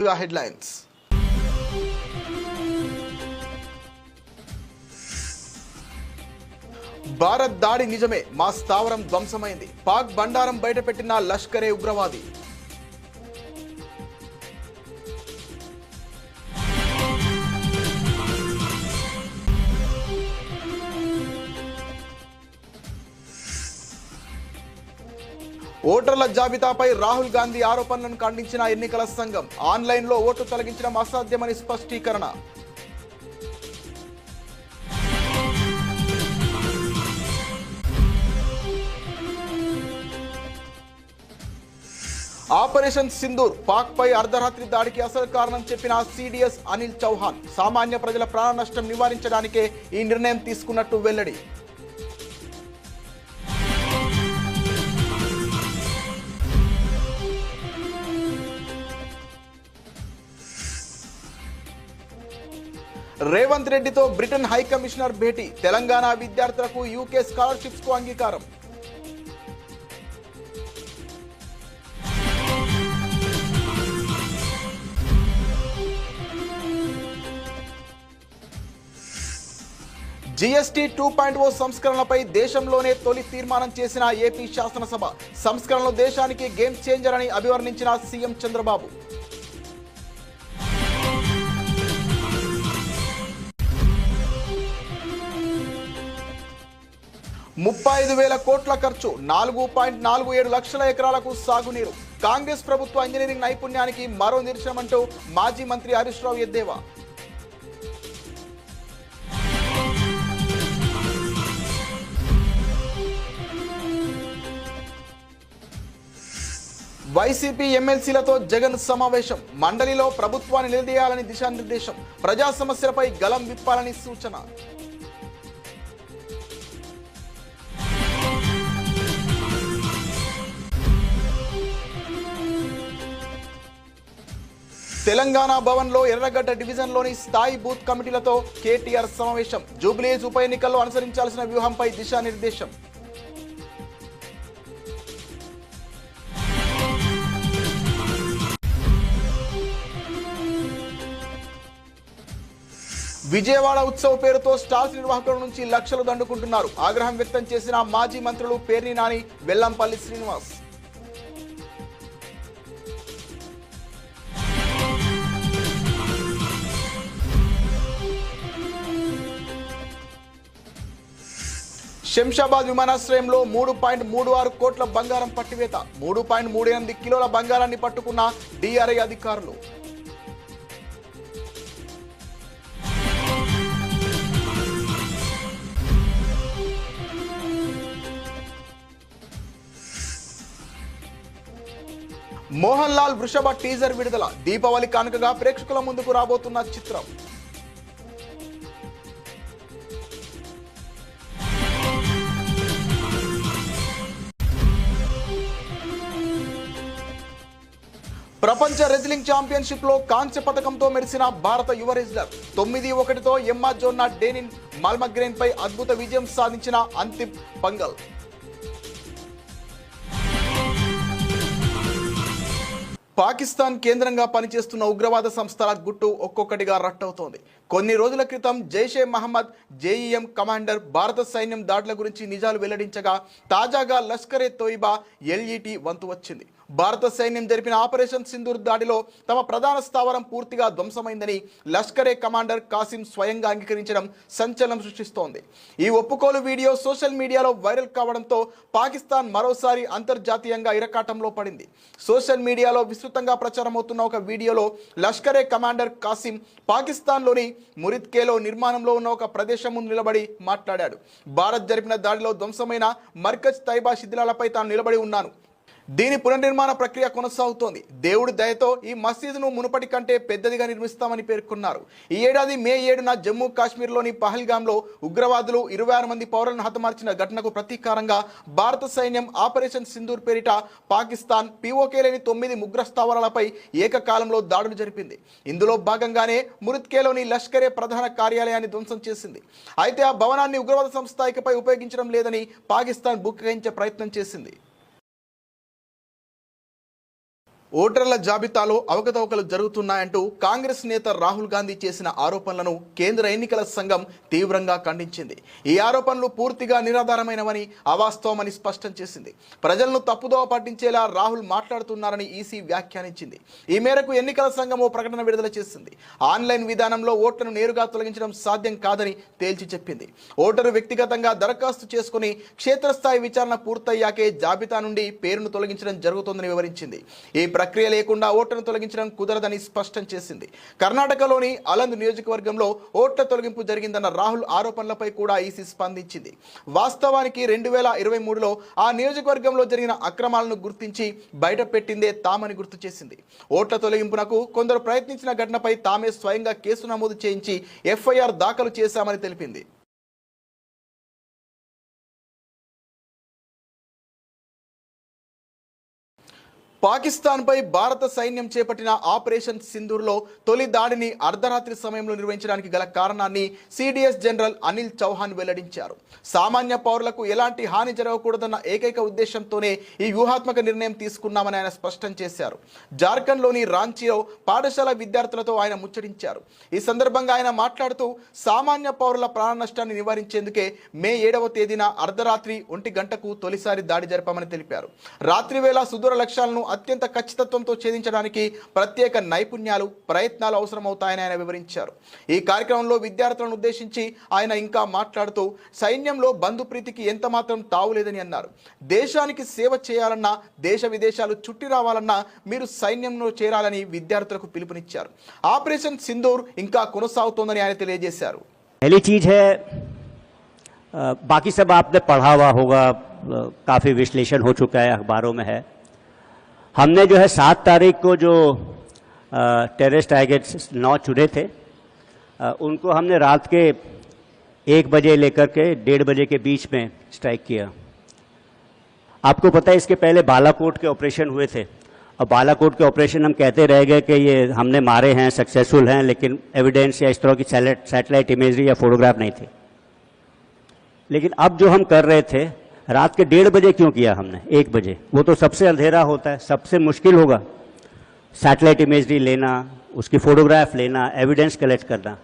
ముందుగా హెడ్లైన్స్ భారత్ దాడి నిజమే. మా స్థావరం ధ్వంసమైంది. పాక్ బండారం బయటపెట్టిన లష్కరే ఉగ్రవాది. ఓటర్ల జాబితాపై రాహుల్ గాంధీ ఆరోపణలను ఖండించిన ఎన్నికల సంఘం ఆన్లైన్లో ఓటు తొలగించడం అసాధ్యమని స్పష్టీకరణ. ఆపరేషన్ సింధూర్ పాక్పై అర్ధరాత్రి దాడికి అసలు కారణం చెప్పిన సిడిఎస్ అనిల్ చౌహాన్ సామాన్య ప్రజల ప్రాణ నష్టం నివారించడానికే ఈ నిర్ణయం తీసుకున్నట్టు వెల్లడి. రేవంత్ రెడ్డితో బ్రిటన్ హై కమిషనర్ భేటీ తెలంగాణ విద్యార్థులకు యూకే స్కాలర్షిప్స్కు అంగీకారం. జీఎస్టీ టూ పాయింట్ ఓ సంస్కరణలపై దేశంలోనే తొలి తీర్మానం చేసిన ఏపీ శాసనసభ సంస్కరణలు దేశానికి గేమ్ చేంజర్ అని అభివర్ణించిన సీఎం చంద్రబాబు. ముప్పై ఐదు వేల కోట్ల ఖర్చు నాలుగు పాయింట్ నాలుగు ఏడు లక్షల ఎకరాలకు సాగునీరు. కాంగ్రెస్ ప్రభుత్వ ఇంజనీరింగ్ నైపుణ్యానికి మరో నిరసనమంటూ మాజీ మంత్రి హరీష్ రావు ఎద్దేవా. వైసీపీ ఎమ్మెల్సీలతో జగన్ సమావేశం. మండలిలో ప్రభుత్వాన్ని నిలదీయాలని దిశానిర్దేశం. ప్రజా సమస్యలపై గలం విప్పాలని సూచన. తెలంగాణ భవన్లో ఎర్రగడ్డ డివిజన్లోని స్థాయి బూత్ కమిటీలతో కేటీఆర్ సమావేశం. జూబ్లీస్ ఉప ఎన్నికల్లో అనుసరించాల్సిన వ్యూహంపై దిశానిర్దేశం. విజయవాడ ఉత్సవ పేరుతో స్టాల్స్ నిర్వాహకుల నుంచి లక్షలు దండుకుంటున్నారు. ఆగ్రహం వ్యక్తం చేసిన మాజీ మంత్రులు పేర్ని నాని వెల్లంపల్లి శ్రీనివాస్. శంషాబాద్ విమానాశ్రయంలో మూడు పాయింట్ మూడు ఆరు కోట్ల బంగారం పట్టివేత మూడు పాయింట్ మూడు ఎనిమిది కిలోల బంగారాన్ని పట్టుకున్న డిఆర్ఐ అధికారులు. మోహన్ లాల్ వృషభ టీజర్ విడుదల దీపావళి కానుకగా ప్రేక్షకుల ముందుకు రాబోతున్న చిత్రం. ప్రపంచ రెజ్లింగ్ ఛాంపియన్షిప్లో కాంస్య పథకంతో మెరిసిన భారత యువ రెజ్లర్ తొమ్మిది ఒకటితో ఎమ్మా జోన్నా డేనిన్ మాల్మగ్రేన్ పై అద్భుత విజయం సాధించిన అంతిమ్ పంగల్. పాకిస్తాన్ కేంద్రంగా పనిచేస్తున్న ఉగ్రవాద సంస్థల గుట్టు ఒక్కొక్కటిగా రట్టవుతోంది కొన్ని రోజుల క్రితం జైషే మహమ్మద్ జేఈఎం కమాండర్ భారత సైన్యం దాడుల గురించి నిజాలు వెల్లడించగా తాజాగా లష్కరే తోయిబా ఎల్ఈటి వంతు వచ్చింది. భారత సైన్యం జరిపిన ఆపరేషన్ సింధూర్ దాడిలో తమ ప్రధాన స్థావరం పూర్తిగా ధ్వంసమైందని లష్కరే కమాండర్ కాసిం స్వయంగా అంగీకరించడం సంచలనం సృష్టిస్తోంది. ఈ ఒప్పుకోలు వీడియో సోషల్ మీడియాలో వైరల్ కావడంతో పాకిస్తాన్ మరోసారి అంతర్జాతీయంగా ఇరకాటంలో పడింది. సోషల్ మీడియాలో విస్తృతంగా ప్రచారమవుతున్న ఒక వీడియోలో లష్కరే కమాండర్ కాసిం పాకిస్తాన్లోని మురిత్కేలో నిర్మాణంలో ఉన్న ఒక ప్రదేశం ముందు నిలబడి మాట్లాడాడు. భారత్ జరిపిన దాడిలో ధ్వంసమైన మర్కజ్ తైబా శిథిలాలపై తాను నిలబడి ఉన్నాను. దీని పునర్నిర్మాణ ప్రక్రియ కొనసాగుతోంది. దేవుడి దయతో ఈ మసీదును మునుపటి కంటే పెద్దదిగా నిర్మిస్తామని పేర్కొన్నారు. ఈ ఏడాది మే ఏడున జమ్మూ కాశ్మీర్లోని పహల్గామ్లో ఉగ్రవాదులు ఇరవై ఆరు మంది పౌరులను హతమార్చిన ఘటనకు ప్రతీకారంగా భారత సైన్యం ఆపరేషన్ సింధూర్ పేరిట పాకిస్తాన్ పీఓకే లేని తొమ్మిది ముగ్ర స్థావరాలపై ఏకకాలంలో దాడులు జరిపింది. ఇందులో భాగంగానే మురిత్కేలోని లష్కరే ప్రధాన కార్యాలయాన్ని ధ్వంసం చేసింది. అయితే ఆ భవనాన్ని ఉగ్రవాద సంస్థ ఇకపై ఉపయోగించడం లేదని పాకిస్తాన్ బుక్కించే ప్రయత్నం చేసింది. ఓటర్ల జాబితాలో అవకతవకలు జరుగుతున్నాయంటూ కాంగ్రెస్ నేత రాహుల్ గాంధీ చేసిన ఆరోపణలను కేంద్ర ఎన్నికల సంఘం తీవ్రంగా ఖండించింది. ఈ ఆరోపణలు పూర్తిగా నిరాధారమైనవని అవాస్తవమని స్పష్టం చేసింది. ప్రజలను తప్పుదోవ పట్టించేలా రాహుల్ మాట్లాడుతున్నారని ఈసీ వ్యాఖ్యానించింది. ఈ మేరకు ఎన్నికల సంఘం ఓ ప్రకటన విడుదల చేసింది. ఆన్లైన్ విధానంలో ఓట్లను నేరుగా తొలగించడం సాధ్యం కాదని తేల్చి చెప్పింది. ఓటరు వ్యక్తిగతంగా దరఖాస్తు చేసుకుని క్షేత్రస్థాయి విచారణ పూర్తయ్యాకే జాబితా నుండి పేరును తొలగించడం జరుగుతుందని వివరించింది. ఈ ప్రక్రియ లేకుండా ఓట్లను తొలగించడం కుదరదని స్పష్టం చేసింది. కర్ణాటకలోని అలంద్ నియోజకవర్గంలో ఓట్ల తొలగింపు జరిగిందన్న రాహుల్ ఆరోపణలపై కూడా ఈసీ స్పందించింది. వాస్తవానికి రెండు వేల ఇరవై మూడులో ఆ నియోజకవర్గంలో జరిగిన అక్రమాలను గుర్తించి బయటపెట్టిందే తామని గుర్తు చేసింది. ఓట్ల తొలగింపునకు కొందరు ప్రయత్నించిన ఘటనపై తామే స్వయంగా కేసు నమోదు చేయించి ఎఫ్ఐఆర్ దాఖలు చేశామని తెలిపింది. పాకిస్తాన్పై భారత సైన్యం చేపట్టిన ఆపరేషన్ సింధూర్లో తొలి దాడిని అర్ధరాత్రి సమయంలో నిర్వహించడానికి గల కారణాన్ని సిడిఎస్ జనరల్ అనిల్ చౌహాన్ వెల్లడించారు. సామాన్య పౌరులకు ఎలాంటి హాని జరగకూడదన్న ఏకైక ఉద్దేశంతోనే ఈ వ్యూహాత్మక నిర్ణయం తీసుకున్నామని ఆయన స్పష్టం చేశారు. జార్ఖండ్లోని రాంచీలో పాఠశాల విద్యార్థులతో ఆయన ముచ్చటించారు. ఈ సందర్భంగా ఆయన మాట్లాడుతూ సామాన్య పౌరుల ప్రాణ నష్టాన్ని నివారించేందుకే మే ఏడవ తేదీన అర్ధరాత్రి ఒంటి గంటకు తొలిసారి దాడి జరిపామని తెలిపారు. రాత్రి వేళ సుదూర లక్ష్యాలను అత్యంత ఖచ్చితత్వంతో ఛేదించడానికి ప్రత్యేక నైపుణ్యాలు ప్రయత్నాలు అవసరమవుతాయని ఆయన వివరించారు ఈ కార్యక్రమంలో విద్యార్థులను ఉద్దేశించి ఆయన ఇంకా మాట్లాడుతూ సైన్యంలో బంధుప్రీతికి ఎంత మాత్రం తావులేదని అన్నారు దేశానికి సేవ చేయాలన్నా దేశ విదేశాలు చుట్టి రావాలన్నా మీరు సైన్యంలో చేరాలని విద్యార్థులకు పిలుపునిచ్చారు ఆపరేషన్ సింధూర్ ఇంకా కొనసాగుతోందని ఆయన తెలియజేశారు पहली चीज़ है अ, बाकी सब आपने पढ़ा हुआ होगा अ, काफ़ी विश्लेषण हो चुका है अखबारों में है हमने जो है सात तारीख को जो टेररिस्ट टारगेट्स नौ चुने थे अ, उनको हमने रात के एक बजे लेकर के डेढ़ बजे के बीच में स्ट्राइक किया। आपको पता है इसके पहले बालाकोट के ऑपरेशन हुए थे। और बालाकोट के ऑपरेशन हम कहते रह गए कि ये हमने मारे हैं सक्सेसफुल हैं लेकिन एविडेंस या इस तरह की सैटेलाइट इमेजरी या फोटोग्राफ नहीं थी। लेकिन अब जो हम कर रहे थे रात के डेढ़ बजे क्यों किया हमने? एक बजे। वो तो सबसे अंधेरा होता है, सबसे मुश्किल होगा। सैटेलाइट इमेजरी लेना, उसकी फोटोग्राफ लेना एविडेंस कलेक्ट करना।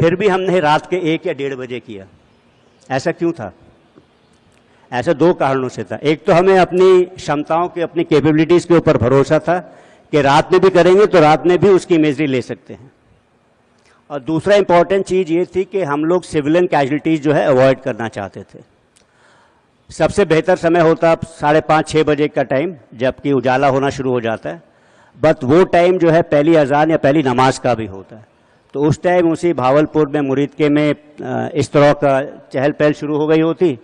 फिर भी हमने रात के एक या डेढ़ बजे किया। ऐसा क्यों था? ऐसा दो कारणों से था। एक तो हमें अपनी क्षमताओं के, अपनी कैपेबिलिटीज के ऊपर भरोसा था कि रात में भी करेंगे तो रात में भी उसकी इमेजरी ले सकते हैं। और दूसरा इंपॉर्टेंट चीज़ ये थी कि हम लोग सिविलियन कैजुअलिटीज जो है अवॉइड करना चाहते थे। सबसे बेहतर समय होता साढ़े पाँच छः बजे का टाइम जबकि उजाला होना शुरू हो जाता है। बट वो टाइम जो है पहली अजान या पहली नमाज़ का भी होता है। तो उस टाइम उसी भावलपुर में मुरीद के में इस तरह का चहल पहल शुरू हो गई होती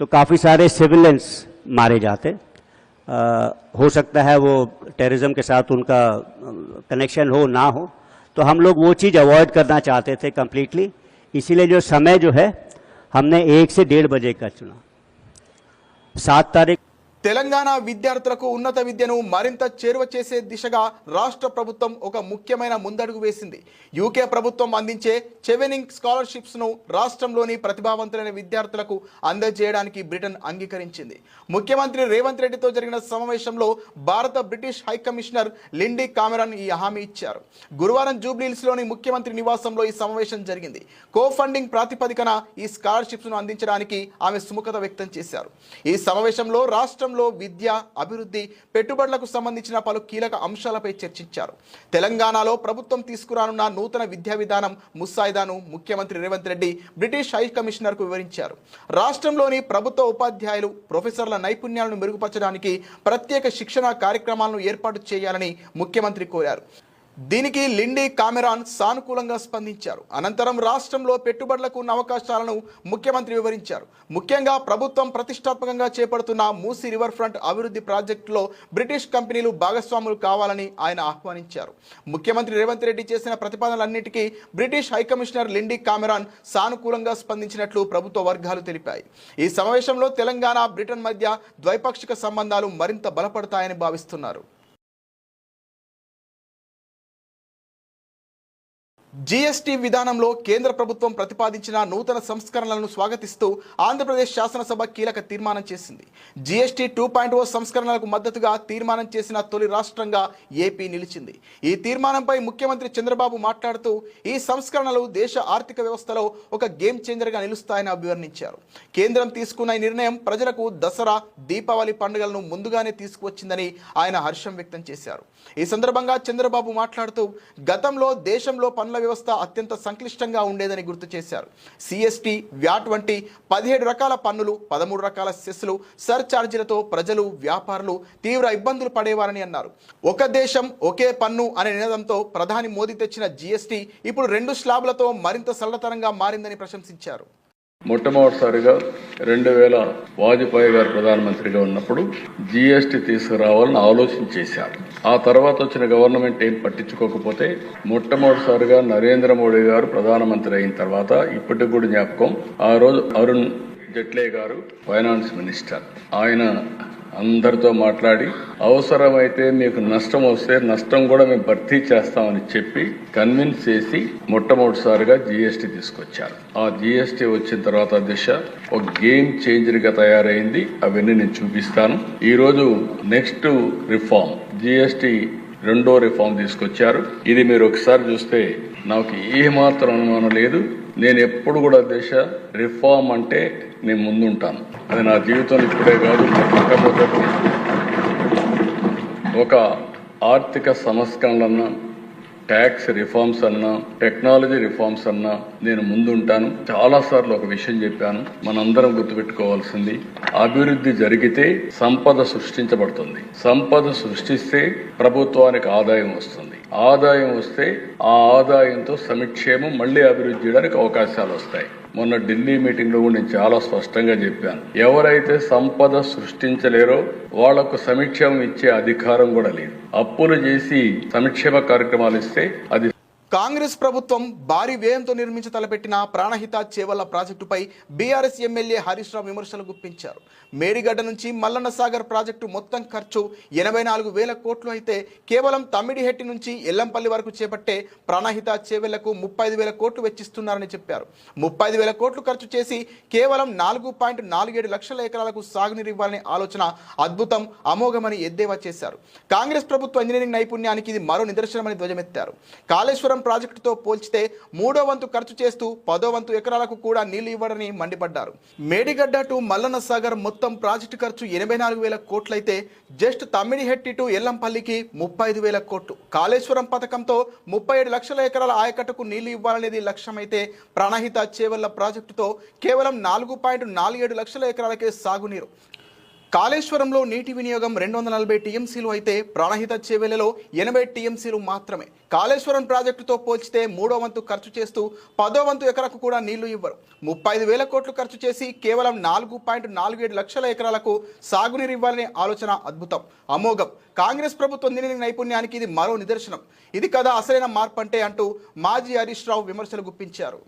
तो काफ़ी सारे सिविलियंस मारे जाते। अ, हो सकता है वो टेररिज्म के साथ उनका कनेक्शन हो ना हो। तो हम लोग वो चीज़ अवॉइड करना चाहते थे कम्प्लीटली इसीलिए जो समय जो है हमने एक से डेढ़ बजे का चुना। सात तारीख తెలంగాణ విద్యార్థులకు ఉన్నత విద్యను మరింత చేరువ చేసే దిశగా రాష్ట్ర ప్రభుత్వం ఒక ముఖ్యమైన ముందడుగు వేసింది. యూకే ప్రభుత్వం అందించే చెవెనింగ్ స్కాలర్షిప్స్ను రాష్ట్రంలోని ప్రతిభావంతులైన విద్యార్థులకు అందజేయడానికి బ్రిటన్ అంగీకరించింది. ముఖ్యమంత్రి రేవంత్ రెడ్డితో జరిగిన సమావేశంలో భారత British high commissioner Lindy Lindy Cameron ఈ హామీ ఇచ్చారు. గురువారం జూబ్లీహిల్స్లోని ముఖ్యమంత్రి నివాసంలో ఈ సమావేశం జరిగింది. కో ఫండింగ్ ప్రాతిపదికన ఈ స్కాలర్షిప్స్ను అందించడానికి ఆమె సుముఖత వ్యక్తం చేశారు. ఈ సమావేశంలో రాష్ట్రంలో విద్య అభివృద్ధి పెట్టుబడులకు సంబంధించిన పలు కీలక అంశాలపై చర్చించారు. తెలంగాణలో ప్రభుత్వం తీసుకురానున్న నూతన విద్యా విధానం ముసాయిదాను ముఖ్యమంత్రి రేవంత్ రెడ్డి బ్రిటిష్ హై కమిషనర్కు వివరించారు. రాష్ట్రంలోని ప్రభుత్వ ఉపాధ్యాయులు ప్రొఫెసర్ల నైపుణ్యాలను మెరుగుపరచడానికి ప్రత్యేక శిక్షణ కార్యక్రమాలను ఏర్పాటు చేయాలని ముఖ్యమంత్రి కోరారు. దీనికి లిండి కామెరాన్ సానుకూలంగా స్పందించారు. అనంతరం రాష్ట్రంలో పెట్టుబడులకు ఉన్న అవకాశాలను ముఖ్యమంత్రి వివరించారు. ముఖ్యంగా ప్రభుత్వం ప్రతిష్టాత్మకంగా చేపడుతున్న మూసీ రివర్ ఫ్రంట్ అభివృద్ధి ప్రాజెక్టులో బ్రిటిష్ కంపెనీలు భాగస్వాములు కావాలని ఆయన ఆహ్వానించారు. ముఖ్యమంత్రి రేవంత్ రెడ్డి చేసిన ప్రతిపాదనలన్నిటికీ British high commissioner Lindy Cameron సానుకూలంగా స్పందించినట్లు ప్రభుత్వ వర్గాలు తెలిపాయి. ఈ సమావేశంలో తెలంగాణ బ్రిటన్ మధ్య ద్వైపాక్షిక సంబంధాలు మరింత బలపడతాయని భావిస్తున్నారు. జీఎస్టీ విధానంలో కేంద్ర ప్రభుత్వం ప్రతిపాదించిన నూతన సంస్కరణలను స్వాగతిస్తూ ఆంధ్రప్రదేశ్ శాసనసభ కీలక తీర్మానం చేసింది. జీఎస్టీ టూ పాయింట్ ఓ సంస్కరణలకు మద్దతుగా తీర్మానం చేసిన తొలి రాష్ట్రంగా ఏపీ నిలిచింది. ఈ తీర్మానంపై ముఖ్యమంత్రి చంద్రబాబు మాట్లాడుతూ ఈ సంస్కరణలు దేశ ఆర్థిక వ్యవస్థలో ఒక గేమ్ చేంజర్గా నిలుస్తాయని అభివర్ణించారు. కేంద్రం తీసుకున్న ఈ నిర్ణయం ప్రజలకు దసరా దీపావళి పండుగలను ముందుగానే తీసుకువచ్చిందని ఆయన హర్షం వ్యక్తం చేశారు. ఈ సందర్భంగా చంద్రబాబు మాట్లాడుతూ గతంలో దేశంలో పనుల వ్యవస్థ అత్యంత సంక్లిష్టంగా ఉండేదని గుర్తు చేశారు. సిఎస్టీ వ్యాట్ వంటి పదిహేడు రకాల పన్నులు పదమూడు రకాల సెస్లు సర్ ఛార్జీలతో ప్రజలు వ్యాపారులు తీవ్ర ఇబ్బందులు పడేవారని అన్నారు. ఒక దేశం ఒకే పన్ను అనే నినాదంతో ప్రధాని మోదీ తెచ్చిన జీఎస్టీ ఇప్పుడు రెండు స్లాబ్లతో మరింత సరళతరంగా మారిందని ప్రశంసించారు. మొట్టమొదటిసారిగా రెండు వేల వాజ్పేయి గారు ప్రధానమంత్రిగా ఉన్నప్పుడు జీఎస్టీ తీసుకురావాలని ఆలోచన చేశారు. ఆ తర్వాత వచ్చిన గవర్నమెంట్ ఏం పట్టించుకోకపోతే మొట్టమొదటిసారిగా నరేంద్ర మోడీ గారు ప్రధానమంత్రి అయిన తర్వాత ఇప్పటికి కూడా జ్ఞాపకం ఆ రోజు అరుణ్ జైట్లే గారు ఫైనాన్స్ మినిస్టర్. ఆయన అందరితో మాట్లాడి అవసరమైతే మీకు నష్టం వస్తే నష్టం కూడా మేము భర్తీ చేస్తామని చెప్పి కన్విన్స్ చేసి మొట్టమొదటిసారిగా జీఎస్టీ తీసుకొచ్చారు. ఆ జీఎస్టీ వచ్చిన తర్వాత దిశ ఒక గేమ్ చేంజర్గా తయారైంది. అవన్నీ నేను చూపిస్తాను. ఈ రోజు నెక్స్ట్ రిఫార్మ్ జీఎస్టీ రెండో రిఫార్మ్ తీసుకొచ్చారు. ఇది మీరు ఒకసారి చూస్తే నాకు ఏమాత్రం అనుమానం లేదు. నేను ఎప్పుడు కూడా దేశ రిఫార్మ్ అంటే నేను ముందుంటాను. అది నా జీవితంలో ఇప్పుడే కాదు ఒక ఆర్థిక సంస్కరణలన్నా ట్యాక్స్ రిఫార్మ్స్ అన్నా టెక్నాలజీ రిఫార్మ్స్ అన్నా నేను ముందుంటాను. చాలా సార్లు ఒక విషయం చెప్పాను. మనందరం గుర్తుపెట్టుకోవాల్సింది అభివృద్ధి జరిగితే సంపద సృష్టించబడుతుంది. సంపద సృష్టిస్తే ప్రభుత్వానికి ఆదాయం వస్తుంది. ఆదాయం వస్తే ఆ ఆదాయంతో సంక్షేమం మళ్ళీ అభివృద్ధి చేయడానికి అవకాశాలు వస్తాయి. మొన్న ఢిల్లీ మీటింగ్లో నేను చాలా స్పష్టంగా చెప్పాను. ఎవరైతే సంపద సృష్టించలేరో వాళ్ళకు సంక్షేమం ఇచ్చే అధికారం కూడా లేదు. అప్పులు చేసి సంక్షేమ కార్యక్రమాలు ఇస్తే అది కాంగ్రెస్ ప్రభుత్వం భారీ వ్యయంతో నిర్మించి తలపెట్టిన ప్రాణహిత చేవల్ల ప్రాజెక్టుపై బీఆర్ఎస్ ఎమ్మెల్యే హరీష్ రావు విమర్శలు గుప్పించారు. మేడిగడ్డ నుంచి మల్లన్న సాగర్ ప్రాజెక్టు మొత్తం ఖర్చు ఎనభై నాలుగు వేల కోట్లు అయితే కేవలం తమ్మిడిహెట్టి నుంచి ఎల్లంపల్లి వరకు చేపట్టే ప్రాణహిత చేవెళ్ళకు ముప్పై ఐదు వేల కోట్లు వెచ్చిస్తున్నారని చెప్పారు. ముప్పై ఐదు వేల కోట్లు ఖర్చు చేసి కేవలం నాలుగు పాయింట్ నాలుగేడు లక్షల ఎకరాలకు సాగునీరు ఇవ్వాలనే ఆలోచన అద్భుతం అమోఘమని ఎద్దేవా చేశారు. కాంగ్రెస్ ప్రభుత్వ ఇంజనీరింగ్ నైపుణ్యానికి ఇది మరో నిదర్శనమని ధ్వజమెత్తారు. కాళేశ్వరం ప్రాజెక్టుతో పోల్చితే మూడో వంతు ఖర్చు చేస్తూ పదో వంతు ఎకరాలకు కూడా నీళ్ళు ఇవ్వడని మండిపడ్డారు. మేడిగడ్డ టు మల్లన్న సాగర్ మొత్తం ప్రాజెక్టు ఖర్చు ఎనభై నాలుగు వేల కోట్లయితే జస్ట్ తమ్మిడిహెట్టి టు ఎల్లంపల్లికి ముప్పై ఐదు వేల కోట్లు. కాళేశ్వరం పథకంతో ముప్పై ఏడు లక్షల ఎకరాల ఆయకట్టుకు నీళ్ళు ఇవ్వాలనేది లక్ష్యమైతే ప్రాణహిత చేవల్ల ప్రాజెక్టుతో కేవలం నాలుగు పాయింట్ నాలుగేడు లక్షల ఎకరాలకే సాగునీరు. కాళేశ్వరంలో నీటి వినియోగం రెండు వందల నలభై టీఎంసీలు అయితే ప్రాణహిత చేవెలలో ఎనభై టీఎంసీలు మాత్రమే. కాళేశ్వరం ప్రాజెక్టుతో పోల్చితే మూడో వంతు ఖర్చు చేస్తూ పదో వంతు ఎకరకు కూడా నీళ్ళు ఇవ్వరు. ముప్పై ఐదు వేల కోట్లు ఖర్చు చేసి కేవలం నాలుగు పాయింట్ నాలుగు ఏడు లక్షల ఎకరాలకు సాగునీరు ఇవ్వాలనే ఆలోచన అద్భుతం. అమోఘం. కాంగ్రెస్ ప్రభుత్వ ఇంజనీరింగ్ నైపుణ్యానికి ఇది మరో నిదర్శనం. ఇది కదా అసలైన మార్పు అంటే అంటూ మాజీ హరీష్ రావు విమర్శలు గుప్పించారు.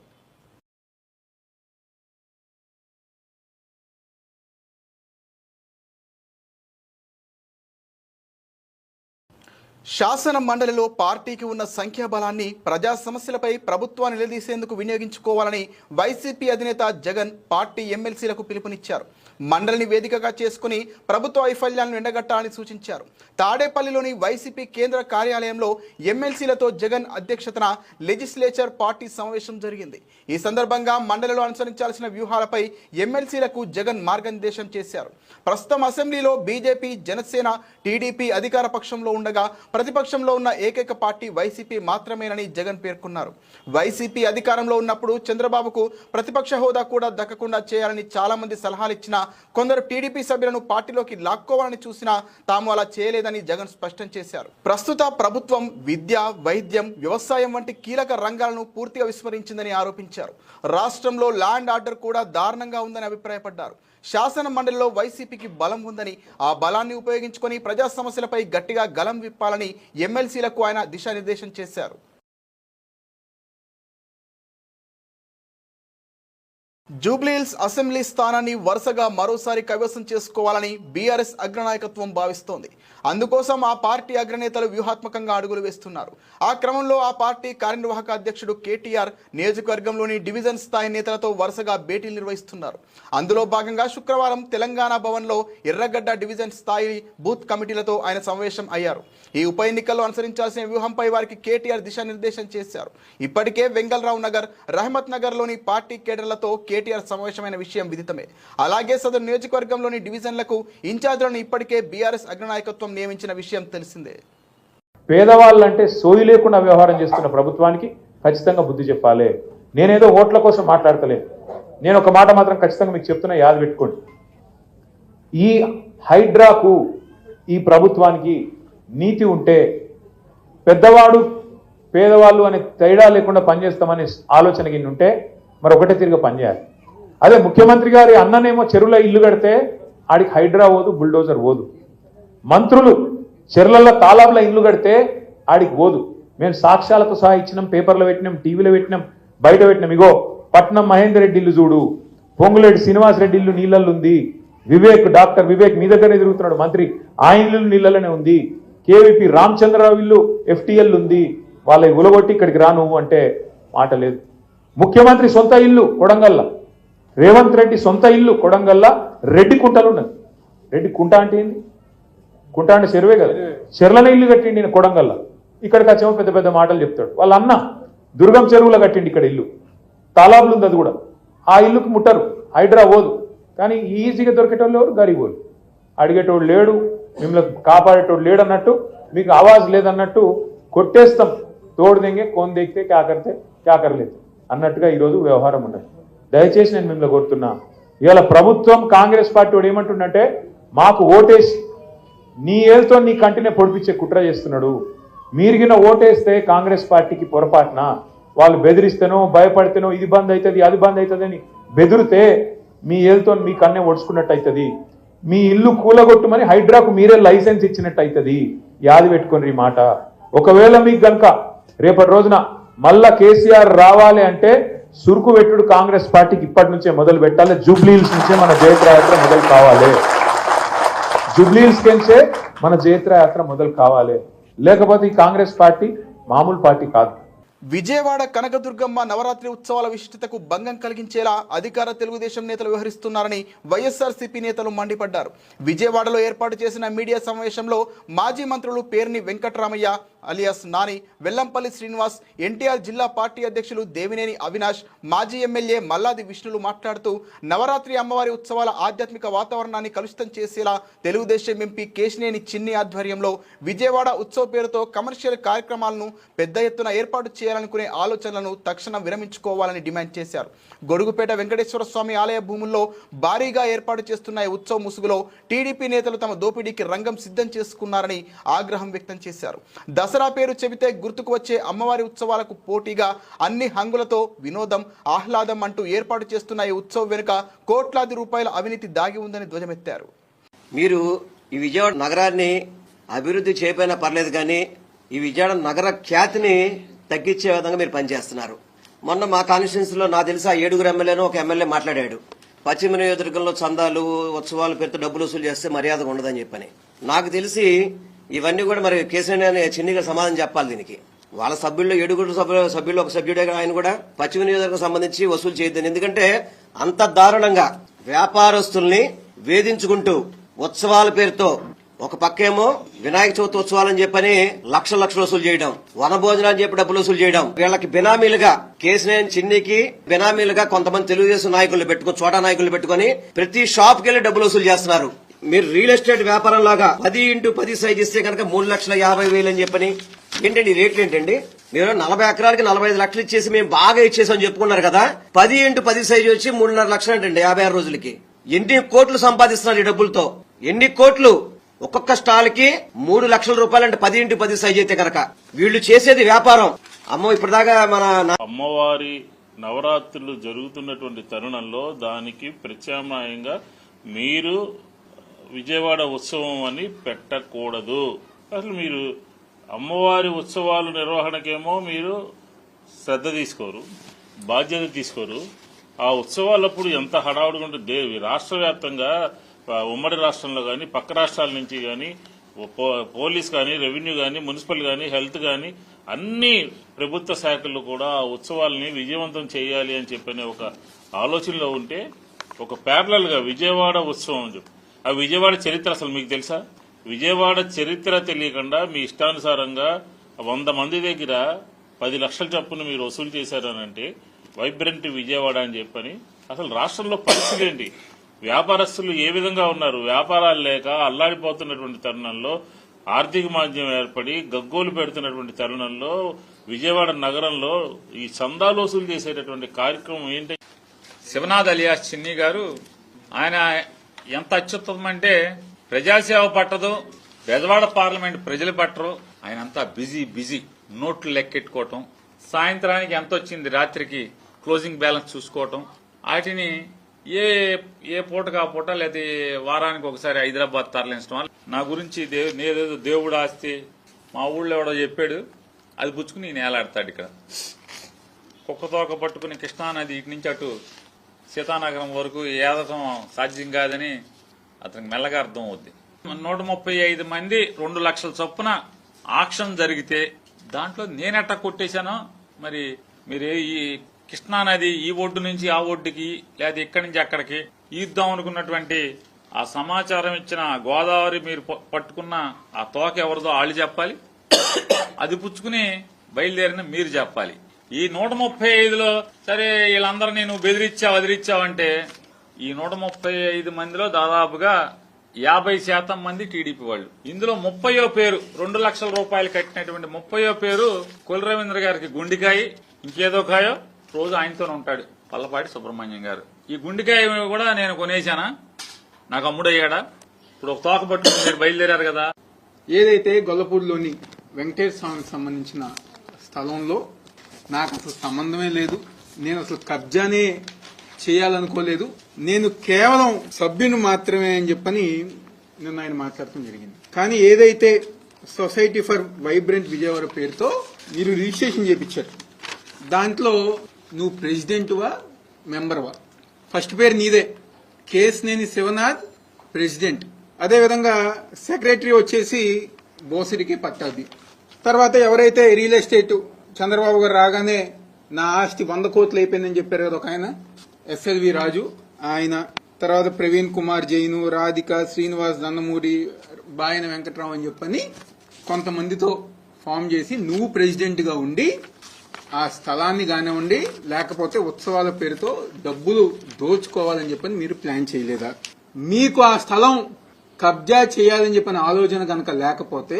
శాసన మండలిలో పార్టీకి ఉన్న సంఖ్యాబలాన్ని ప్రజా సమస్యలపై ప్రభుత్వాన్ని నిలదీసేందుకు వినియోగించుకోవాలని వైసీపీ అధినేత జగన్ పార్టీ ఎమ్మెల్సీలకు పిలుపునిచ్చారు. మండలిని వేదికగా చేసుకుని ప్రభుత్వ వైఫల్యాలను ఎండగట్టాలని సూచించారు. తాడేపల్లిలోని వైసీపీ కేంద్ర కార్యాలయంలో ఎమ్మెల్సీలతో జగన్ అధ్యక్షతన లెజిస్లేచర్ పార్టీ సమావేశం జరిగింది. ఈ సందర్భంగా మండలిలో అనుసరించాల్సిన వ్యూహాలపై ఎమ్మెల్సీలకు జగన్ మార్గనిర్దేశం చేశారు. ప్రస్తుతం అసెంబ్లీలో బీజేపీ జనసేన టీడీపీ అధికార పక్షంలో ఉండగా ప్రతిపక్షంలో ఉన్న ఏకైక పార్టీ వైసీపీ మాత్రమేనని జగన్ పేర్కొన్నారు. వైసీపీ అధికారంలో ఉన్నప్పుడు చంద్రబాబుకు ప్రతిపక్ష హోదా కూడా దక్కకుండా చేయాలని చాలామంది సలహాలు ఇచ్చినా కొందరు టీడీపీ సభ్యులను పార్టీలోకి లాక్కోవాలని చూసినా తాము అలా చేయలేదని జగన్ స్పష్టం చేశారు. ప్రస్తుత ప్రభుత్వం విద్య వైద్యం వ్యవసాయం వంటి కీలక రంగాలను పూర్తిగా విస్మరించిందని ఆరోపించారు. రాష్ట్రంలో ల్యాండ్ ఆర్డర్ కూడా దారుణంగా ఉందని అభిప్రాయపడ్డారు. శాసన మండలిలో వైసీపీకి బలం ఉందని ఆ బలాన్ని ఉపయోగించుకొని ప్రజా సమస్యలపై గట్టిగా గలం విప్పాలని ఎమ్మెల్సీలకు ఆయన దిశానిర్దేశం చేశారు. జూబ్లీహిల్స్ అసెంబ్లీ స్థానాన్ని వరుసగా మరోసారి కైవసం చేసుకోవాలని బీఆర్ఎస్ అగ్రనాయకత్వం భావిస్తోంది. అందుకోసం ఆ పార్టీ అగ్రనేతలు వ్యూహాత్మకంగా అడుగులు వేస్తున్నారు. ఆ క్రమంలో ఆ పార్టీ కార్యనిర్వాహక అధ్యక్షుడు కేటీఆర్ నియోజకవర్గంలోని డివిజన్ స్థాయి నేతలతో వరుసగా భేటీలు నిర్వహిస్తున్నారు. అందులో భాగంగా శుక్రవారం తెలంగాణ భవన్లో ఎర్రగడ్డ డివిజన్ స్థాయి బూత్ కమిటీలతో ఆయన సమావేశం అయ్యారు. ఈ ఉప ఎన్నికల్లో అనుసరించాల్సిన వ్యూహంపై వారికి కేటీఆర్ దిశానిర్దేశం చేశారు. ఇప్పటికే వెంగళరావు నగర్ రహమత్ నగర్లోని పార్టీ కేడర్లతో కేటీఆర్ సమావేశమైన విషయం విదితమే. అలాగే సదరు నియోజకవర్గంలోని డివిజన్లకు ఇన్ఛార్జ్లను ఇప్పటికే బీఆర్ఎస్ అగ్రనాయకత్వం నియమించిన విషయం తెలిసిందే. పేదవాళ్ళంటే సోయి లేకుండా వ్యవహారం చేస్తున్న ప్రభుత్వానికి ఖచ్చితంగా బుద్ధి చెప్పాలి. నేనేదో ఓట్ల కోసం మాట్లాడతలేదు నేను ఒక మాట మాత్రం ఖచ్చితంగా మీకు చెప్తున్నా యాద పెట్టుకోండి. ఈ హైడ్రాకు ఈ ప్రభుత్వానికి నీతి ఉంటే పెద్దవాడు పేదవాళ్ళు అనే తేడా లేకుండా పనిచేస్తామనే ఆలోచన కింద ఉంటే మరి ఒకటే తిరిగి పనిచేయాలి. అదే ముఖ్యమంత్రి గారి అన్ననేమో చెరువులో ఇల్లు కడితే ఆడికి హైడ్రా పోదు బుల్డోజర్ పోదు. మంత్రులు చెర్లల్లో తాలాబుల ఇల్లు కడితే ఆడికి పోదు. మేము సాక్ష్యాలతో సహా ఇచ్చినాం పేపర్లో పెట్టినాం టీవీలో పెట్టినాం బయట పెట్టినాం. ఇగో పట్నం మహేందర్ రెడ్డి ఇల్లు చూడు. పొంగులేటి శ్రీనివాస్ రెడ్డి ఇల్లు నీళ్ళల్లో ఉంది. వివేక్ డాక్టర్ వివేక్ మీ దగ్గరనే తిరుగుతున్నాడు మంత్రి. ఆ ఇల్లు నీళ్ళలోనే ఉంది. కేవీపీ రామచంద్రరావు ఇల్లు ఎఫ్టీఎల్ ఉంది. వాళ్ళ ఉలగొట్టి ఇక్కడికి రా నువ్వు అంటే మాట లేదు. ముఖ్యమంత్రి సొంత ఇల్లు కొడంగల్ల. రేవంత్ రెడ్డి సొంత ఇల్లు కొడంగల్ల. రెడ్డి కుంటలు ఉన్నది రెడ్డి కుంట అంటే ఏంది? కుంట అంటే చెరువే కదా. చెర్లనే ఇల్లు కట్టిండి నేను కొడంగల్ల. ఇక్కడికి వచ్చేమో పెద్ద పెద్ద మాటలు చెప్తాడు. వాళ్ళ అన్న దుర్గం చెరువులో కట్టిండి ఇక్కడ ఇల్లు. తాలాబులు ఉంది అది కూడా. ఆ ఇల్లుకు ముట్టరు. హైడ్రా పోదు. కానీ ఈజీగా దొరికేటోళ్ళు ఎవరు? గరీబోళ్ళు అడిగేటోడు లేడు. మిమ్మల్ని కాపాడేటోడు లేడు అన్నట్టు మీకు ఆవాజ్ లేదన్నట్టు కొట్టేస్తాం. తోడు దెంగే కోన్ దిగితే క్యాకరితే క్యాకర్లేదు అన్నట్టుగా ఈరోజు వ్యవహారం ఉన్నది. దయచేసి నేను మిమ్మల్ని కోరుతున్నా. ఇవాళ ప్రభుత్వం కాంగ్రెస్ పార్టీ వాడు ఏమంటుండంటే మాకు ఓటేసి నీ ఏళ్ళతో నీ కంటినే పొడిపించే కుట్ర చేస్తున్నాడు. మీరిగిన ఓటేస్తే కాంగ్రెస్ పార్టీకి పొరపాటున? వాళ్ళు బెదిరిస్తేనో భయపడితేనో ఇది బంద్ అవుతుంది అది బంద్ అవుతుంది అని బెదిరితే మీ ఏళ్ళతో మీ కన్నే ఒడుచుకున్నట్టు అవుతుంది మీ ఇల్లు కూలగొట్టుమని హైడ్రాకు మీరే లైసెన్స్ ఇచ్చినట్టు అవుతుంది యాది పెట్టుకుని మాట. ఒకవేళ మీకు గనక రేపటి రోజున మళ్ళా కేసీఆర్ రావాలి అంటే సురుకు పెట్టుడు కాంగ్రెస్ పార్టీకి ఇప్పటి నుంచే మొదలు పెట్టాలి. జూబ్లీహిల్స్ నుంచే మన జయప్రయాత్ర మొదలు కావాలి. జుబ్లీల్స్ కెంచే మన జయత్ర యాత్ర మొదలు కావాలి. లేకపోతే ఈ కాంగ్రెస్ పార్టీ మామూలు పార్టీ కాదు. విజయవాడ కనకదుర్గమ్మ నవరాత్రి ఉత్సవాల విశిష్టతకు భంగం కలిగించేలా అధికార తెలుగుదేశం నేతలు వ్యవహరిస్తున్నారని వైఎస్ఆర్సీపీ నేతలు మండిపడ్డారు. విజయవాడలో ఏర్పాటు చేసిన మీడియా సమావేశంలో మాజీ మంత్రులు పేర్ని వెంకటరామయ్య అలియాస్ నాని వెల్లంపల్లి శ్రీనివాస్ ఎన్టీఆర్ జిల్లా పార్టీ అధ్యక్షులు దేవినేని అవినాష్ మాజీ ఎమ్మెల్యే మల్లాది విష్ణులు మాట్లాడుతూ నవరాత్రి అమ్మవారి ఉత్సవాల ఆధ్యాత్మిక వాతావరణాన్ని కలుషితం చేసేలా తెలుగుదేశం ఎంపీ కేశినేని చిన్ని ఆధ్వర్యంలో విజయవాడ ఉత్సవ పేరుతో కమర్షియల్ కార్యక్రమాలను పెద్ద ఎత్తున ఏర్పాటు చేయాలనుకునే ఆలోచనలను తక్షణం విరమించుకోవాలని డిమాండ్ చేశారు. గొడుగుపేట వెంకటేశ్వర స్వామి ఆలయ భూముల్లో భారీగా ఏర్పాటు చేస్తున్న ఈ ఉత్సవ ముసుగులో టీడీపీ నేతలు తమ దోపిడీకి రంగం సిద్ధం చేసుకున్నారని ఆగ్రహం వ్యక్తం చేశారు. దసరా పేరు చెబితే గుర్తుకు వచ్చే అమ్మవారి ఉత్సవాలకు పోటీగా అన్ని హంగులతో వినోదం ఆహ్లాదం అంటూ ఏర్పాటు చేస్తున్న ఈ ఉత్సవం వెనుక కోట్లాది రూపాయల అవినీతి దాగి ఉందని ధ్వజమెత్తారు. మీరు ఈ విజయవాడ నగరాన్ని అభివృద్ధి చేయపోయినా పర్లేదు కానీ ఈ విజయవాడ నగర ఖ్యాతిని తగ్గించే విధంగా మీరు పనిచేస్తున్నారు. మొన్న మా కాన్స్టిట్యున్సీలో నాకు తెలిసి ఆ ఏడుగురు ఎమ్మెల్యేను ఒక ఎమ్మెల్యే మాట్లాడాడు. పశ్చిమ నియోజకవర్గంలో చందాలు ఉత్సవాలు పెడితే డబ్బులు వసూలు చేస్తే మర్యాదగా ఉండదని చెప్పని. నాకు తెలిసి ఇవన్నీ కూడా మరి కేసీఆర్ చిన్నిగా సమాధానం చెప్పాలి దీనికి. వాళ్ళ సభ్యుల్లో ఏడుగురు సభ్యులు సభ్యులు ఒక సభ్యుడే ఆయన కూడా. పశ్చిమ నియోజకవర్గం సంబంధించి వసూలు చేయొద్దని. ఎందుకంటే అంత దారుణంగా వ్యాపారస్తుల్ని వేధించుకుంటూ ఉత్సవాల పేరుతో ఒక పక్కేమో వినాయక చవితి ఉత్సవాలని చెప్పని లక్ష లక్షలు వసూలు చేయడం వన భోజనాలు చెప్పి డబ్బులు వసూలు చేయడం వీళ్ళకి బినామీలుగా కేసీఆర్ చిన్నికి బినామీలుగా కొంతమంది తెలుగుదేశం నాయకులు పెట్టుకుని చోటా నాయకులు పెట్టుకుని ప్రతి షాప్ కెళ్ళి డబ్బులు వసూలు చేస్తున్నారు. మీరు రియల్ ఎస్టేట్ వ్యాపారం లాగా పది ఇంటూ పది సైజ్ ఇస్తే కనుక మూడు లక్షల యాభై వేలు అని చెప్పని ఏంటండి ఈ రేట్లు ఏంటండి? మీరు నలభై ఎకరాలకి నలభై ఐదు లక్షలు ఇచ్చేసి మేము బాగా ఇచ్చేసామని చెప్పుకున్నారు కదా పది ఇంటూ పది సైజు వచ్చి మూడున్నర లక్షలు ఏంటండి యాభై ఆరు రోజులకి. ఎన్ని కోట్లు సంపాదిస్తున్నారు ఈ డబ్బులతో? ఎన్ని కోట్లు? ఒక్కొక్క స్టాల్కి మూడు లక్షల రూపాయలు అంటే పది ఇంటూ పది సైజ్ అయితే కనుక. వీళ్ళు చేసేది వ్యాపారం. అమ్మో ఇప్పటిదాకా మన అమ్మవారి నవరాత్రులు జరుగుతున్నటువంటి తరుణంలో దానికి ప్రత్యామ్నాయంగా మీరు విజయవాడ ఉత్సవం అని పెట్టకూడదు. అసలు మీరు అమ్మవారి ఉత్సవాల నిర్వహణకేమో మీరు శ్రద్ధ తీసుకోరు బాధ్యత తీసుకోరు. ఆ ఉత్సవాలప్పుడు ఎంత హడావుడిగా ఉంటుంది దేవి రాష్ట్ర వ్యాప్తంగా ఉమ్మడి రాష్ట్రంలో కానీ పక్క రాష్ట్రాల నుంచి కానీ పోలీస్ కానీ రెవెన్యూ కానీ మున్సిపల్ కానీ హెల్త్ కానీ అన్ని ప్రభుత్వ శాఖలు కూడా ఆ ఉత్సవాలని విజయవంతం చేయాలి అని చెప్పనే ఒక ఆలోచనలో ఉంటే ఒక ప్యారలల్గా విజయవాడ ఉత్సవం అని చెప్పి ఆ విజయవాడ చరిత్ర అసలు మీకు తెలుసా? విజయవాడ చరిత్ర తెలియకుండా మీ ఇష్టానుసారంగా వంద మంది దగ్గర పది లక్షల చప్పున మీరు వసూలు చేశారనంటే వైబ్రెంట్ విజయవాడ అని చెప్పని అసలు రాష్ట్రంలో పరిస్థితి ఏంటి? వ్యాపారస్తులు ఏ విధంగా ఉన్నారు? వ్యాపారాలు లేక అల్లాడిపోతున్నటువంటి తరుణంలో ఆర్థిక మాధ్యం ఏర్పడి గగ్గోలు పెడుతున్నటువంటి తరుణంలో విజయవాడ నగరంలో ఈ చందాలు వసూలు చేసేటటువంటి కార్యక్రమం ఏంటి? శివనాథ్ అలియాస్ చిన్ని గారు ఆయన ఎంత అత్యుత్తమం అంటే ప్రజాసేవ పట్టదు బెజవాడ పార్లమెంట్ ప్రజలు పట్టరు. ఆయన అంతా బిజీ బిజీ. నోట్లు లెక్కెట్టుకోవటం సాయంత్రానికి ఎంత వచ్చింది రాత్రికి క్లోజింగ్ బ్యాలెన్స్ చూసుకోవటం వాటిని ఏ ఏ పూటకు కాపూట పూట లేదా వారానికి ఒకసారి హైదరాబాద్ తరలించడం నా గురించి నేదేదో దేవుడు ఆస్తి మా ఊళ్ళో ఎవడో చెప్పాడు అది పుచ్చుకుని నేను ఏలాడతాడు ఇక్కడ. కుక్కతోక పట్టుకుని కృష్ణానది ఇటు నుంచి అటు సీతానగరం వరకు ఏదటం సాధ్యం కాదని అతనికి మెల్లగా అర్థం అవుద్ది. నూట ముప్పై ఐదు మంది రెండు లక్షల చొప్పున ఆక్షన్ జరిగితే దాంట్లో నేనెట్ట కొట్టేశానో మరి మీరు ఈ కృష్ణానది ఈ ఒడ్డు నుంచి ఆ ఒడ్డుకి లేదా ఇక్కడి నుంచి అక్కడికి ఈద్దాం అనుకున్నటువంటి ఆ సమాచారం ఇచ్చిన గోదావరి మీరు ప- పట్టుకున్న ఆ తోక ఎవరిదో వాళ్ళు చెప్పాలి. అది పుచ్చుకుని బయలుదేరిన మీరు చెప్పాలి. ఈ నూట ముప్పై ఐదులో సరే వీళ్ళందరూ నేను బెదిరించావు అదిరిచ్చావంటే ఈ నూట ముప్పై ఐదు మందిలో దాదాపుగా యాభై శాతం మంది టీడీపీ వాళ్ళు. ఇందులో ముప్పయో పేరు రెండు లక్షల రూపాయలు కట్టినటువంటి ముప్పయో పేరు కుల రవీంద్ర గారికి గుండికాయ ఇంకేదో కాయో రోజు ఆయనతోనే ఉంటాడు పల్లపాటి సుబ్రహ్మణ్యం గారు. ఈ గుండికాయ కూడా నేను కొనేశానా? నాకు అమ్ముడయ్యాడా? ఇప్పుడు ఒక తోక పట్టుకుని మీరు బయలుదేరారు కదా. ఏదైతే గొల్లపూడిలోని వెంకటేశ్వర స్వామికి సంబంధించిన స్థలంలో నాకు అసలు సంబంధమే లేదు. నేను అసలు కబ్జానే చేయాలనుకోలేదు. నేను కేవలం సభ్యుని మాత్రమే అని చెప్పని నిన్న ఆయన మాట్లాడటం జరిగింది. కానీ ఏదైతే సొసైటీ ఫర్ వైబ్రెంట్ విజయవాడ పేరుతో మీరు రిజిస్ట్రేషన్ చేపించారు దాంట్లో నువ్వు ప్రెసిడెంట్వా మెంబర్వా? ఫస్ట్ పేరు నీదే. కేసినేని శివనాథ్ ప్రెసిడెంట్. అదేవిధంగా సెక్రటరీ వచ్చేసి బోసిరికి పట్టాది తర్వాత ఎవరైతే రియల్ ఎస్టేట్ చంద్రబాబు గారు రాగానే నా ఆస్తి వంద కోట్లు అయిపోయిందని చెప్పారు కదా ఒక ఆయన ఎస్ఎల్వి రాజు. ఆయన తర్వాత ప్రవీణ్ కుమార్ జైను రాధిక శ్రీనివాస్ దండమూరి బాయన వెంకట్రావు అని చెప్పని కొంతమందితో ఫామ్ చేసి నువ్వు ప్రెసిడెంట్గా ఉండి ఆ స్థలాన్ని కానివ్వండి లేకపోతే ఉత్సవాల పేరుతో డబ్బులు దోచుకోవాలని చెప్పని మీరు ప్లాన్ చేయలేదా? మీకు ఆ స్థలం కబ్జా చేయాలని చెప్పిన ఆలోచన కనుక లేకపోతే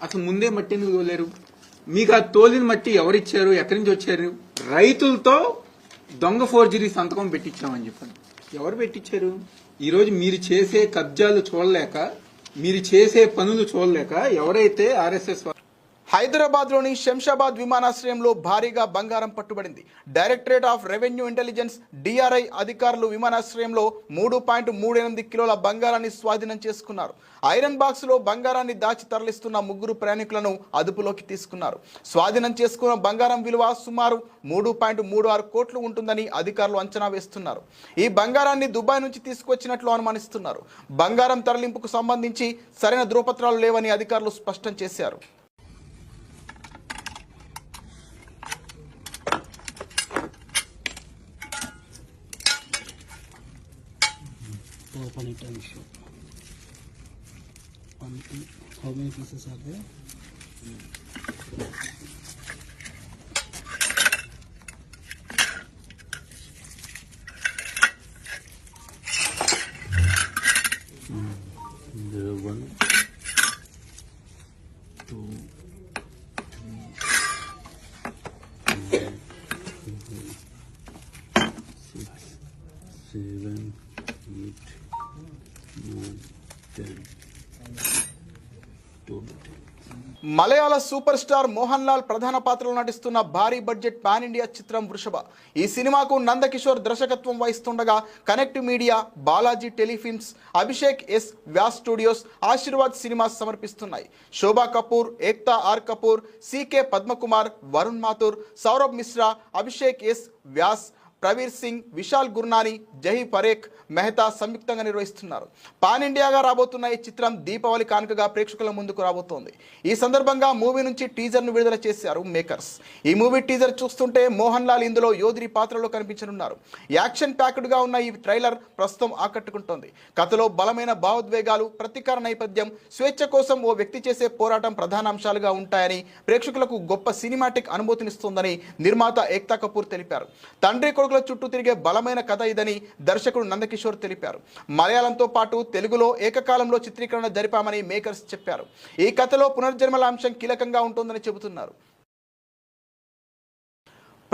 అసలు ముందే మట్టి ఎందుకు తోలేరు మీకు ఆ తోలిన మట్టి ఎవరిచ్చారు? ఎక్కడి నుంచి వచ్చారు? రైతులతో దొంగ ఫోర్జరీ సంతకం పెట్టించామని చెప్పండి. ఎవరు పెట్టించారు ఈరోజు మీరు చేసే కబ్జాలు చూడలేక మీరు చేసే పనులు చూడలేక ఎవరైతే ఆర్ఎస్ఎస్ హైదరాబాద్లోని శంషాబాద్ విమానాశ్రయంలో భారీగా బంగారం పట్టుబడింది. Directorate of revenue intelligence DRI అధికారులు విమానాశ్రయంలో మూడు పాయింట్ మూడు ఎనిమిది కిలోల బంగారాన్ని స్వాధీనం చేసుకున్నారు. ఐరన్ బాక్స్లో బంగారాన్ని దాచి తరలిస్తున్న ముగ్గురు ప్రయాణికులను అదుపులోకి తీసుకున్నారు. స్వాధీనం చేసుకున్న బంగారం విలువ సుమారు మూడు పాయింట్ మూడు ఆరు కోట్లు ఉంటుందని అధికారులు అంచనా వేస్తున్నారు. ఈ బంగారాన్ని దుబాయ్ నుంచి తీసుకొచ్చినట్లు అనుమానిస్తున్నారు. బంగారం తరలింపుకు సంబంధించి సరైన ధృవపత్రాలు లేవని అధికారులు స్పష్టం చేశారు. Open it and show. One, two, how many pieces are there? There are one, two, three, six, seven, eight. Malayala super star Mohan Lal ప్రధాన పాత్రలో నటిస్తున్న భారీ బడ్జెట్ పాన్ ఇండియా చిత్రం వృషభ. ఈ సినిమాకు నందకిషోర్ దర్శకత్వం వహిస్తుండగా connect media Balaji telefilms Abhishek S Vyas studios Aashirvaad cinemas సమర్పిస్తున్నాయి. Shobha Kapoor Ekta R Kapoor CK Padmakumar Varun Mathur Saurabh Mishra Abhishek S Vyas Praveer Singh Vishal Gurnani Jahi Parekh Mehta సంయుక్తంగా నిర్వహిస్తున్నారు. పాన్ ఇండియాగా రాబోతున్న ఈ చిత్రం దీపావళి కానుకగా ప్రేక్షకుల ముందుకు రాబోతోంది. ఈ సందర్భంగా మూవీ నుంచి టీజర్ను విడుదల చేశారు మేకర్స్. ఈ మూవీ టీజర్ చూస్తుంటే మోహన్ లాల్ ఇందులో యోధుడి పాత్రలో కనిపించనున్నారు. యాక్షన్ ప్యాక్డ్గా ఉన్న ఈ ట్రైలర్ ప్రస్తుతం ఆకట్టుకుంటోంది. కథలో బలమైన భావోద్వేగాలు ప్రతీకార నేపథ్యం స్వేచ్ఛ కోసం ఓ వ్యక్తి చేసే పోరాటం ప్రధాన అంశాలుగా ఉంటాయని ప్రేక్షకులకు గొప్ప సినిమాటిక్ అనుభూతినిస్తోందని నిర్మాత ఏక్తా కపూర్ తెలిపారు. తండ్రి కొడుకుల చుట్టూ తిరిగే బలమైన కథ ఇదని దర్శకుడు నందకిషోర్ తెలిపారు. మలయాళంతో పాటు తెలుగులో ఏకకాలంలో చిత్రీకరణ జరిపామని మేకర్స్ చెప్పారు. ఈ కథలో పునర్జన్మల అంశం కీలకంగా ఉంటుందని చెబుతున్నారు.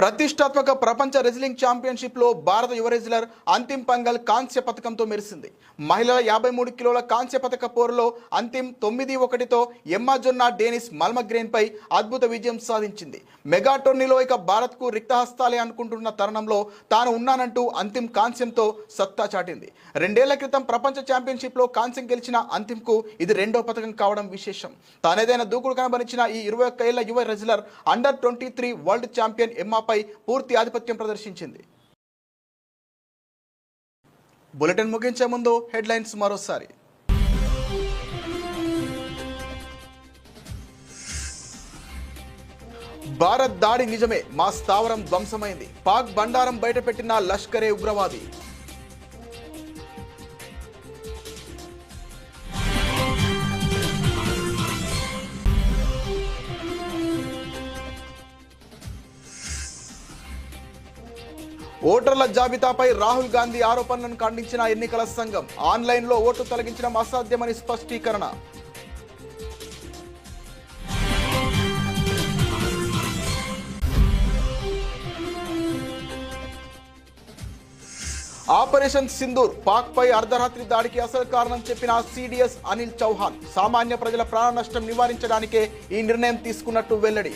ప్రతిష్టాత్మక ప్రపంచ రెజ్లింగ్ ఛాంపియన్షిప్లో భారత యువ రెజ్లర్ అంతిమ్ పంగల్ కాంస్య పథకంతో మెరిసింది. మహిళల యాభై మూడు కిలోల కాంస్య పథక పోరులో అంతిమ్ తొమ్మిది ఒకటితో ఎమ్మా జొన్నా డేనిస్ మల్మగ్రేన్పై అద్భుత విజయం సాధించింది. మెగా టోర్నీలో ఇక భారత్కు రిక్తహస్తాలే అనుకుంటున్న తరుణంలో తాను ఉన్నానంటూ అంతిమ్ కాంస్యంతో సత్తా చాటింది. రెండేళ్ళ క్రితం ప్రపంచ ఛాంపియన్షిప్లో కాంస్యం గెలిచిన అంతిమ్కు ఇది రెండో పథకం కావడం విశేషం. తానేదైనా దూకుడు కనబరిచిన ఈ ఇరవై ఒక్క ఏళ్ళ యువ wrestler under twenty three world champion ఎమ్మాపై పూర్తి ఆధిపత్యం ప్రదర్శించింది. బులెటిన్ ముగించే ముందు హెడ్లైన్స్ మరోసారి. భారత్ దాడి నిజమే మా స్థావరం ధ్వంసమైంది. పాక్ బండారం బయటపెట్టిన లష్కరే ఉగ్రవాది. ఓటర్ల జాబితాపై రాహుల్ గాంధీ ఆరోపణలను ఖండించిన ఎన్నికల సంఘం ఆన్లైన్లో ఓటు తొలగించడం అసాధ్యమని స్పష్టీకరణ. ఆపరేషన్ సింధూర్ పాక్పై అర్ధరాత్రి దాడికి అసలు కారణం చెప్పిన సిడిఎస్ అనిల్ చౌహాన్ సామాన్య ప్రజల ప్రాణ నష్టం నివారించడానికే ఈ నిర్ణయం తీసుకున్నట్టు వెల్లడి.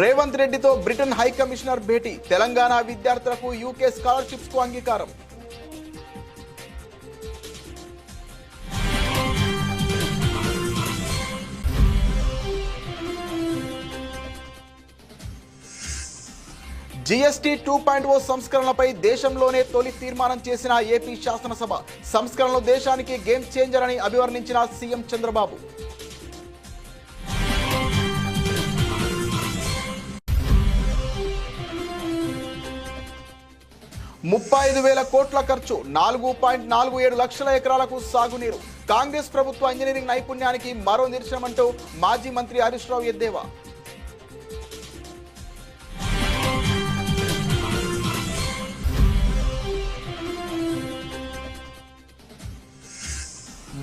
రేవంత్ రెడ్డితో బ్రిటన్ హై కమిషనర్ భేటీ. తెలంగాణ విద్యార్థులకు యూకే స్కాలర్షిప్స్కు అంగీకారం జీఎస్టీ టూ పాయింట్ ఓ సంస్కరణలపై దేశంలోనే తొలి తీర్మానం చేసిన ఏపీ శాసనసభ. సంస్కరణలు దేశానికి గేమ్ చేంజర్ అని అభివర్ణించిన సీఎం చంద్రబాబు. ముప్పై ఐదు వేల కోట్ల ఖర్చు నాలుగు పాయింట్ నాలుగు ఏడు లక్షల ఎకరాలకు సాగునీరు. కాంగ్రెస్ ప్రభుత్వ ఇంజనీరింగ్ నైపుణ్యానికి మరో నిరసనమంటూ మాజీ మంత్రి హరీష్ రావు ఎద్దేవా.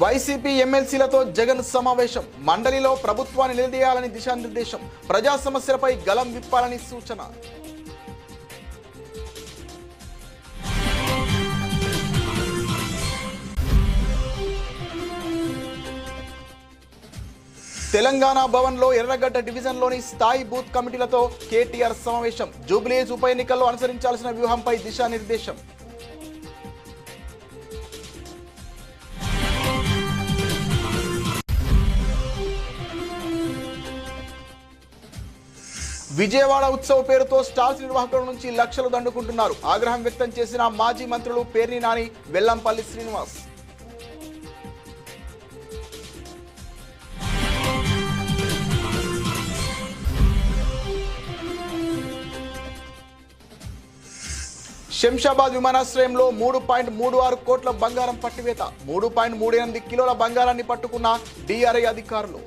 వైసీపీ ఎమ్మెల్సీలతో జగన్ సమావేశం. మండలిలో ప్రభుత్వాన్ని నిలదీయాలని దిశానిర్దేశం. ప్రజా సమస్యలపై గలం విప్పాలని సూచన. తెలంగాణ భవన్లో ఎర్రగడ్డ డివిజన్లోని స్థాయి బూత్ కమిటీలతో కేటీఆర్ సమావేశం. జూబ్లీస్ ఉప ఎన్నికల్లో అనుసరించాల్సిన వ్యూహంపై దిశానిర్దేశం. విజయవాడ ఉత్సవ పేరుతో స్టార్స్ నిర్వాహకుల నుంచి లక్షలు దండుకుంటున్నారు. ఆగ్రహం వ్యక్తం చేసిన మాజీ మంత్రులు పేర్ని నాని వెల్లంపల్లి శ్రీనివాస్. శంషాబాద్ విమానాశ్రయంలో మూడు పాయింట్ మూడు ఆరు కోట్ల బంగారం పట్టివేత మూడు పాయింట్ మూడు ఎనిమిది కిలోల బంగారాన్ని పట్టుకున్న డిఆర్ఐ అధికారులు.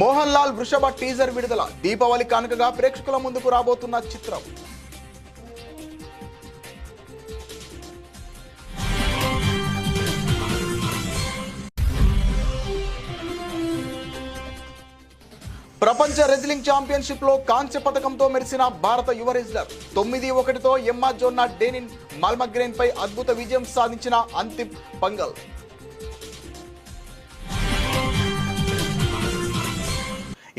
మోహన్ లాల్ వృషభ టీజర్ విడుదల దీపావళి కానుకగా ప్రేక్షకుల ముందుకు రాబోతున్న చిత్రం. ప్రపంచ రెజ్లింగ్ ఛాంపియన్షిప్లో కాంస్య పథకంతో మెరిసిన భారత యువ రెజ్లర్. తొమ్మిది ఒకటితో ఎమ్మా జోన్నా డేనిన్ మల్మగ్రేన్ పై అద్భుత విజయం సాధించిన అంతిమ్ పంగల్.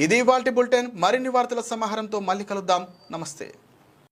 ఇది వాల్టి బులెటిన్. మరిన్ని వార్తల సమాహారంతో మళ్ళీ కలుద్దాం. నమస్తే.